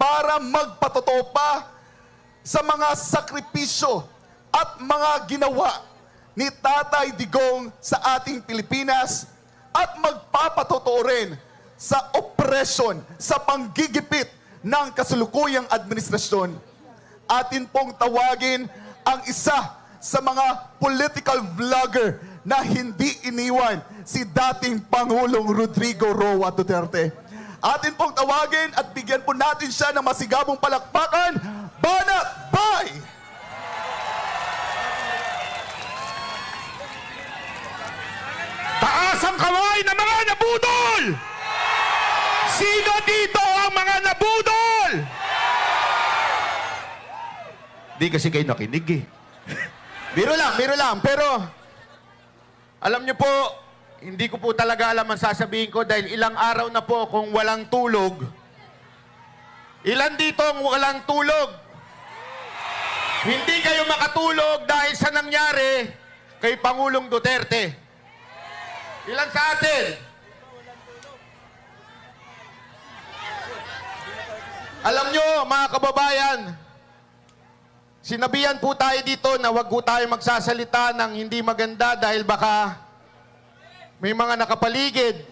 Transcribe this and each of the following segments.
para magpatotoo pa sa mga sakripisyo at mga ginawa ni Tatay Digong sa ating Pilipinas at magpapatotoo rin sa oppression, sa panggigipit ng kasulukuyang administrasyon. Atin pong tawagin ang isa sa mga political vlogger na hindi iniwan si dating Pangulong Rodrigo Roa Duterte. Atin pong tawagin at bigyan po natin siya ng masigabong palakpakan, Banat Bay! Taas ang kamay ng mga nabudol! Sino dito ang mga nabudol? Di kasi kayo nakinig eh. Biro lang, biro lang. Pero, alam niyo po, hindi ko po talaga alam ang sasabihin ko dahil ilang araw na po kung walang tulog. Ilan dito ang walang tulog? Hindi kayo makatulog dahil sa nangyari kay Pangulong Duterte. Ilan sa atin? Alam nyo, mga kababayan, Sinabihan po tayo dito na wag po tayo magsasalita ng hindi maganda dahil baka may mga nakapaligid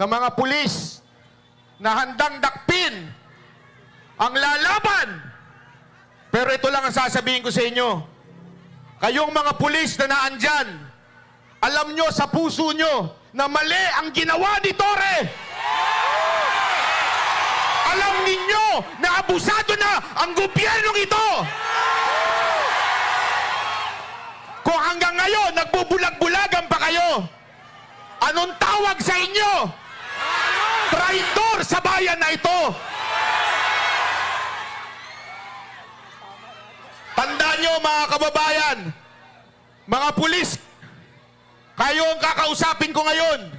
na mga pulis na handang dakpin ang lalaban. Pero ito lang ang sasabihin ko sa inyo. Kayong mga pulis na naandyan, alam nyo sa puso nyo na mali ang ginawa ni Torre. Alam ninyo na abusado na ang gobyernong ito. Kung hanggang ngayon nagbubulag-bulagan pa kayo, anong tawag sa inyo? Traitor sa bayan na ito. Tandaan nyo mga kababayan, mga pulis, kayo ang kakausapin ko ngayon.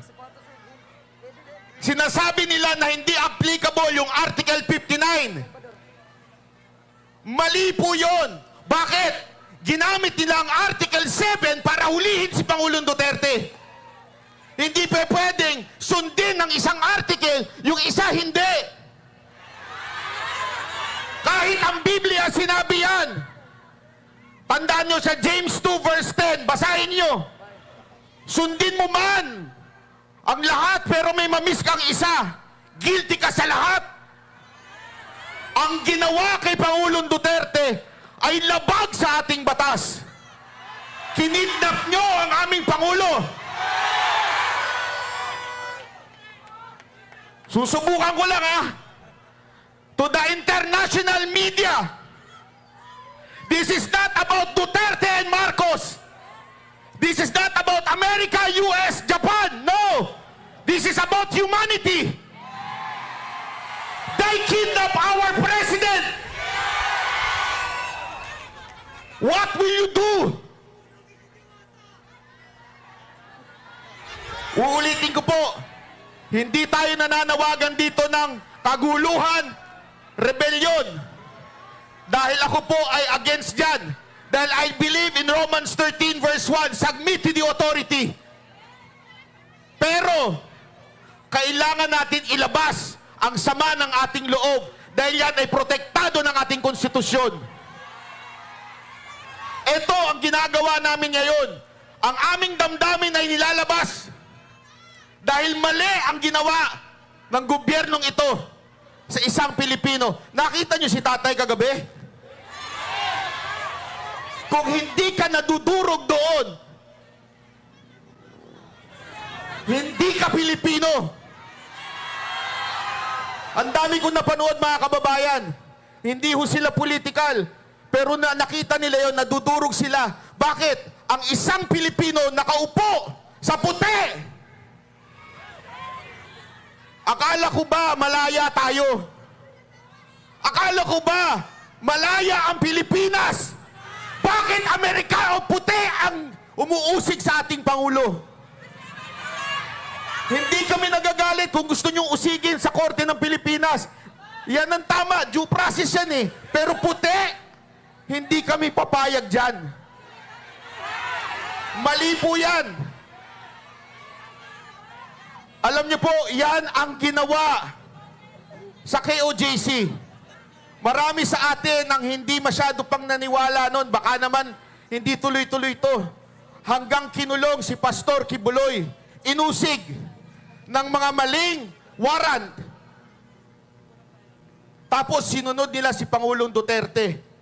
Sinasabi nila na hindi applicable yung Article 59. Mali po yun. Bakit? Ginamit nila ang Article 7 para hulihin si Pangulong Duterte. Hindi pa pwedeng sundin ng isang article, yung isa hindi. Kahit ang Biblia sinabi yan. Tandaan nyo sa James 2 verse 10, basahin nyo. Sundin mo man ang lahat pero may mamiss kang isa. Guilty ka sa lahat. Ang ginawa kay Pangulong Duterte ay labag sa ating batas. Kinidnap nyo ang aming Pangulo. Susubukan ko lang ha. To the international media. This is not about Duterte and Marcos. This is not about America, US, Japan. No. This is about humanity. They kidnap our president. What will you do? Uulitin ko po, hindi tayo nananawagan dito ng kaguluhan, rebellion. Dahil ako po ay against dyan. Dahil I believe in Romans 13 verse 1, submit to the authority. Pero, kailangan natin ilabas ang sama ng ating loob dahil yan ay protektado ng ating konstitusyon. Ito ang ginagawa namin ngayon. Ang aming damdamin ay nilalabas dahil mali ang ginawa ng gobyernong ito sa isang Pilipino. Nakita niyo si tatay kagabi? Kung hindi ka nadudurog doon, hindi ka Pilipino. Ang dami kong napanood mga kababayan. Hindi ho sila political. Pero na nakita nila yon nadudurog sila. Bakit? Ang isang Pilipino nakaupo sa puti. Akala ko ba malaya tayo? Akala ko ba malaya ang Pilipinas? Bakit Amerika o puti ang umuusig sa ating Pangulo? Hindi kami nagagalit kung gusto nyong usigin sa korte ng Pilipinas. Yan ang tama, due process yan eh. Pero puti, hindi kami papayag dyan. Mali po yan. Alam niyo po, yan ang ginawa sa KOJC. Marami sa atin ang hindi masyado pang naniwala noon. Baka naman hindi tuloy-tuloy to. Hanggang kinulong si Pastor Kibuloy, inusig ng mga maling warrant. Tapos sinunod nila si Pangulong Duterte.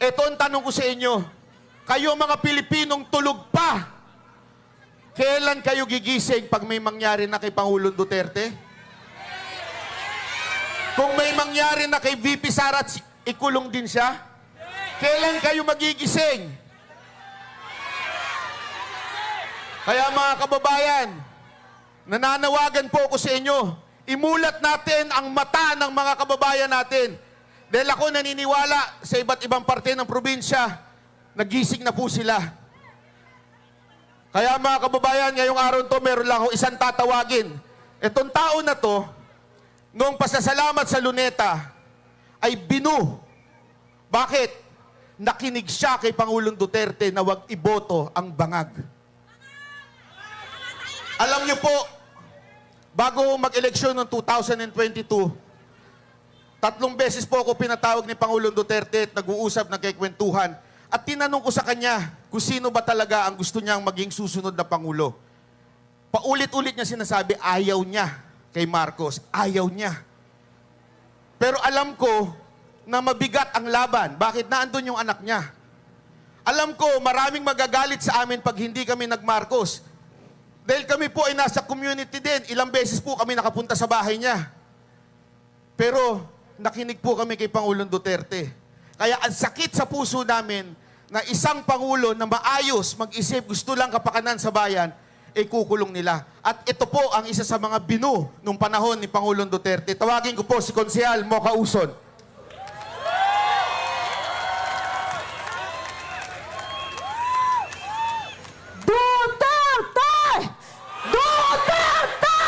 Ito ang tanong ko sa inyo. Kayo mga Pilipinong tulog pa. Kailan kayo gigising pag may mangyari na kay Pangulong Duterte? Kung may mangyari na kay VP Sara, at si- ikulong din siya? Kailan kayo magigising? Kaya mga kababayan, nananawagan po ako sa inyo, imulat natin ang mata ng mga kababayan natin. Dahil ako naniniwala sa iba't ibang parte ng probinsya, nagising na po sila. Kaya mga kababayan, ngayong araw to, meron lang ako isang tatawagin. Itong tao na to, noong pasasalamat sa luneta, ay binu. Bakit? Nakinig siya kay Pangulong Duterte na wag iboto ang bangag. Alam niyo po, bago mag-eleksyon noong 2022, tatlong beses po ako pinatawag ni Pangulong Duterte at nag-uusap ng kikwentuhan. At tinanong ko sa kanya kung sino ba talaga ang gusto niyang maging susunod na Pangulo. Paulit-ulit niya sinasabi, ayaw niya kay Marcos. Ayaw niya. Pero alam ko na mabigat ang laban. Bakit? Naandun yung anak niya. Alam ko, maraming magagalit sa amin pag hindi kami nag-Marcos. Dahil kami po ay nasa community din. Ilang beses po kami nakapunta sa bahay niya. Pero nakinig po kami kay Pangulong Duterte. Kaya ang sakit sa puso namin na isang Pangulo na maayos, mag-isip, gusto lang kapakanan sa bayan, ay kukulong nila. At ito po ang isa sa mga binu nung panahon ni Pangulong Duterte. Tawagin ko po si Konsehal Mocha Uson. Duterte! Duterte!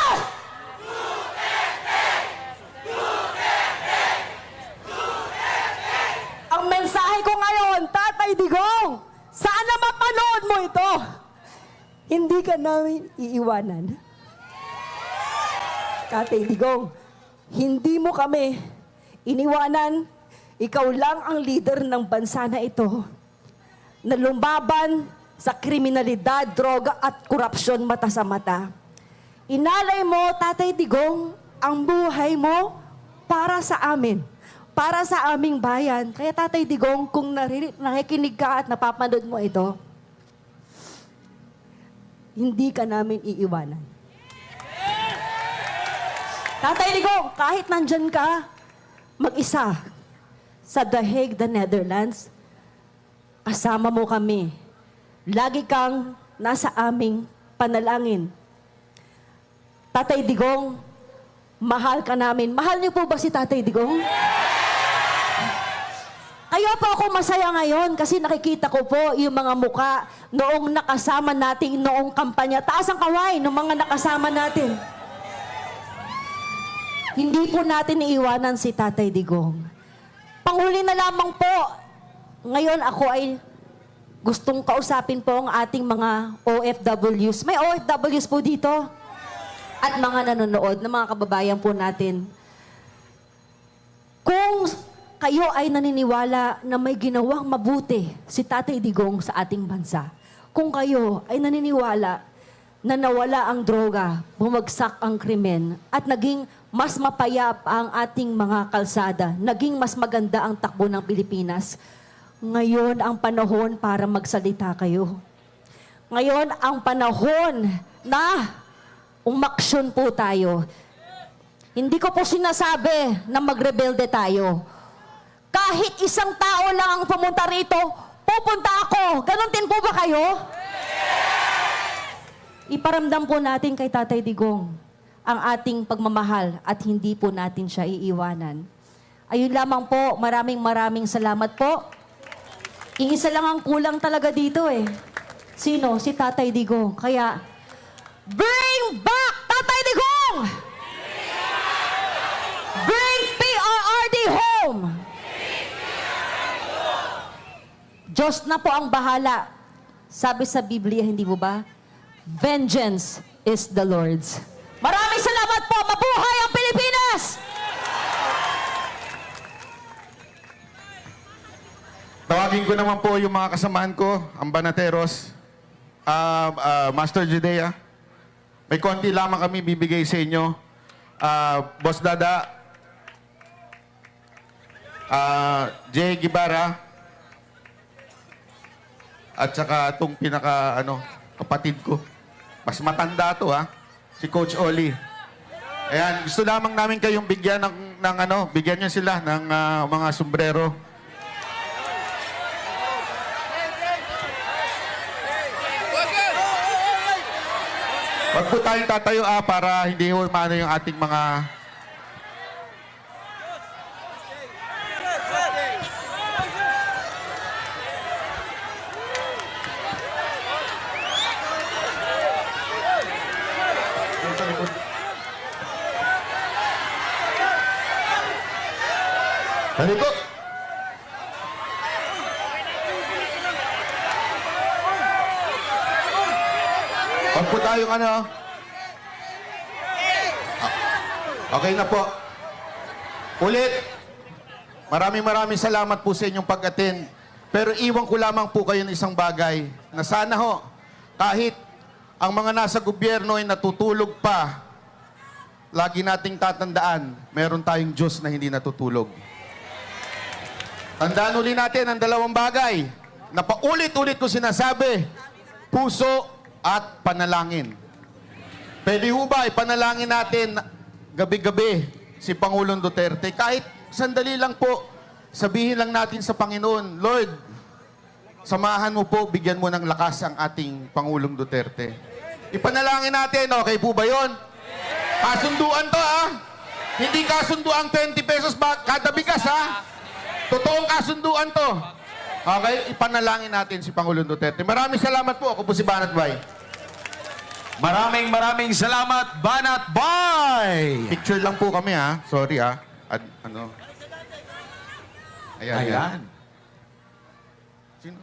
Ang mensahe ko ngayon, Tatay Digong, sana mapanood mo ito. Hindi ka namin iiwanan. Tatay Digong, hindi mo kami iniwanan. Ikaw lang ang leader ng bansa na ito na lumaban sa kriminalidad, droga at korupsyon mata sa mata. Inalay mo, Tatay Digong, ang buhay mo para sa amin, para sa aming bayan. Kaya Tatay Digong, kung nariri- nakikinig ka at napapanood mo ito, hindi ka namin iiwanan. Tatay Digong, kahit nandyan ka, mag-isa sa The Hague, the Netherlands, kasama mo kami. Lagi kang nasa aming panalangin. Tatay Digong, mahal ka namin. Mahal niyo po ba si Tatay Digong? Kaya po ako masaya ngayon kasi nakikita ko po yung mga muka noong nakasama natin noong kampanya. Taas ang kaway ng mga nakasama natin. Hindi po natin iiwanan si Tatay Digong. Panghuli na lamang po, ngayon ako ay gustong kausapin po ang ating mga OFWs. May OFWs po dito. At mga nanonood na mga kababayan po natin. Kung kayo ay naniniwala na may ginawang mabuti si Tatay Digong sa ating bansa, kung kayo ay naniniwala na nawala ang droga, bumagsak ang krimen, at naging mas mapayapa ang ating mga kalsada, naging mas maganda ang takbo ng Pilipinas, ngayon ang panahon para magsalita kayo. Ngayon ang panahon na umaksyon po tayo. Hindi ko po sinasabi na magrebelde tayo. Kahit isang tao lang ang pumunta rito, pupunta ako. Ganon din po ba kayo? Iparamdam po natin kay Tatay Digong ang ating pagmamahal at hindi po natin siya iiwanan. Ayun lamang po, maraming maraming salamat po. Iisa lang ang kulang talaga dito eh. Sino? Si Tatay Digong. Kaya, bring back Diyos na po ang bahala. Sabi sa Biblia, hindi po ba? Vengeance is the Lord's. Maraming salamat po. Mabuhay ang Pilipinas! Tawagin ko naman po yung mga kasamahan ko, ang Banateros, uh, uh, Master Judea. May konti lamang kami bibigay sa inyo. Uh, Boss Dada, uh, Jay Gibara, at saka itong pinaka, ano, kapatid ko. Mas matanda to, ha? Si Coach Oli. Ayan, gusto lamang namin kayong bigyan ng, ng ano, bigyan nyo sila ng ah, mga sombrero. Wag po tayong tatayo ah, para hindi ho yung ating mga... Halika! Wag po tayong ano. Ah, Okay na po. Ulit. Maraming maraming salamat po sa inyong pag-attend. Pero iwan ko lamang po kayo ng isang bagay na sana ho, kahit ang mga nasa gobyerno ay natutulog pa, lagi nating tatandaan, meron tayong Diyos na hindi natutulog. Tandaan uli natin ang dalawang bagay na paulit-ulit ko sinasabi, puso at panalangin. Pwede ho ba ipanalangin natin gabi-gabi si Pangulong Duterte? Kahit sandali lang po, sabihin lang natin sa Panginoon, Lord, samahan mo po, bigyan mo ng lakas ang ating Pangulong Duterte. Ipanalangin natin, okay po ba yon? Kasunduan to, ha? Hindi kasunduan 20 pesos ba kada bigas, ha? Totoong kasunduan to. Okay, ipanalangin natin si Pangulong Duterte. Maraming salamat po. Ako po si Banat Bay. Maraming maraming salamat, Banat Bay! Picture lang po kami ha. Sorry ha. Ad, ano? Ayan, ayan. Ayan. Sino?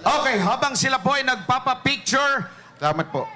Okay, habang sila po ay nagpapapicture, Salamat po.